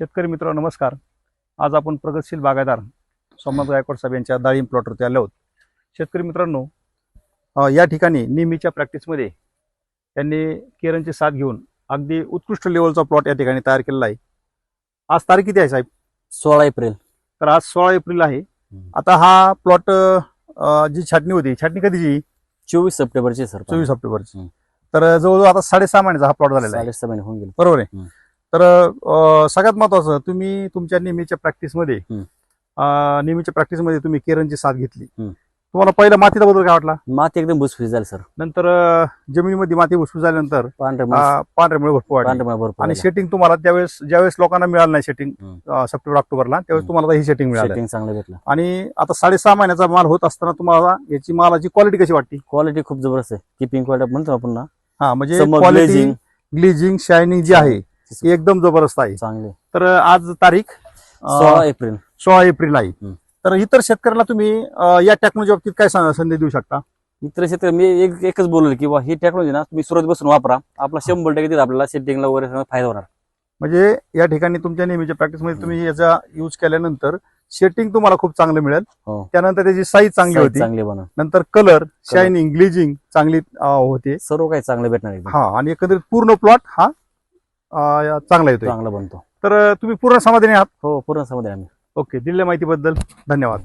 शेतकरी मित्र नमस्कार. आज आपण प्रगतशील बागायदार सोमनाथ गायकवाड साहेब यांच्या डाळिंब प्लॉटवरती आलो आहोत. शेतकरी मित्रांनो या ठिकाणी नेहमीच्या प्रॅक्टिसमध्ये त्यांनी केरनची साथ घेऊन अगदी उत्कृष्ट लेवलचा प्लॉट या ठिकाणी तयार केलेला आहे. आज तारीख किती आहे साहेब? सोळा एप्रिल. तर आज सोळा एप्रिल आहे. आता हा प्लॉट जी छाटणी होती छाटणी कधीची चोवीस सप्टेंबरचे सर. चोवीस हम्म. तर जवळजवळ आता साडेसहा महिन्याचा हा प्लॉट झालेला आहे. साडेसहा महिने होऊन गेले. बरोबर आहे. तर सगळ्यात महत्वाचं तुम्ही तुमच्या नेहमीच्या प्रॅक्टिसमध्ये नेहमीच्या प्रॅक्टिसमध्ये तुम्ही केरनची साथ घेतली. तुम्हाला पहिला मातीचा बदल काय वाटला? माती एकदम भुसफुस झाली सर. नंतर जमिनीमध्ये माती भुसभूस झाल्यानंतर पांढऱ्यामुळे भरपूर आणि. सेटिंग तुम्हाला त्यावेळेस ज्यावेळेस लोकांना मिळालं नाही सेटिंग. सप्टेंबर ऑक्टोबरला त्यावेळेस. तुम्हाला ही सेटिंग मिळाली. चांगलं भेटलं. आणि आता साडेसहा महिन्याचा माल होत असताना तुम्हाला याची मालाची क्वालिटी कशी वाटते क्वालिटी खूप जबरदस्त आहे. किपिंग क्वालिटी म्हणतो ना. पुन्हा हा म्हणजे क्वालिटी ग्लिजिंग शायनिंग जी आहे ती एकदम जबरदस्त आहे. चांगले. तर आज तारीख सोळा एप्रिल. सोळा एप्रिल आहे. तर इतर शेतकऱ्याला तुम्ही या टेक्नॉलॉजी बाबतीत काय सा- संदेश देऊ शकता? इतर शेतकरी मी एक एकच बोललो की ही टेक्नॉलॉजी ना तुम्ही सुरुवात बसून वापरा. आपला शंभर टक्के आपल्याला सेटिंगला वगैरे फायदा होणार. म्हणजे या ठिकाणी तुमच्या नेहमीच्या प्रॅक्टिसमध्ये तुम्ही याचा यूज केल्यानंतर सेटिंग तुम्हाला खूप चांगलं मिळेल. हो. त्यानंतर त्याची साईज चांगली होती. चांगली नंतर कलर शायनिंग ग्लिजिंग चांगली होते. सर्व काही चांगलं भेटणार हा आणि एकंदरीत पूर्ण प्लॉट हा चांगला येतोय. चांगलं बनतो. तर तुम्ही पूर्ण समाधानी आहात? हो पूर्ण समज आम्ही. ओके दिलेल्या माहितीबद्दल धन्यवाद.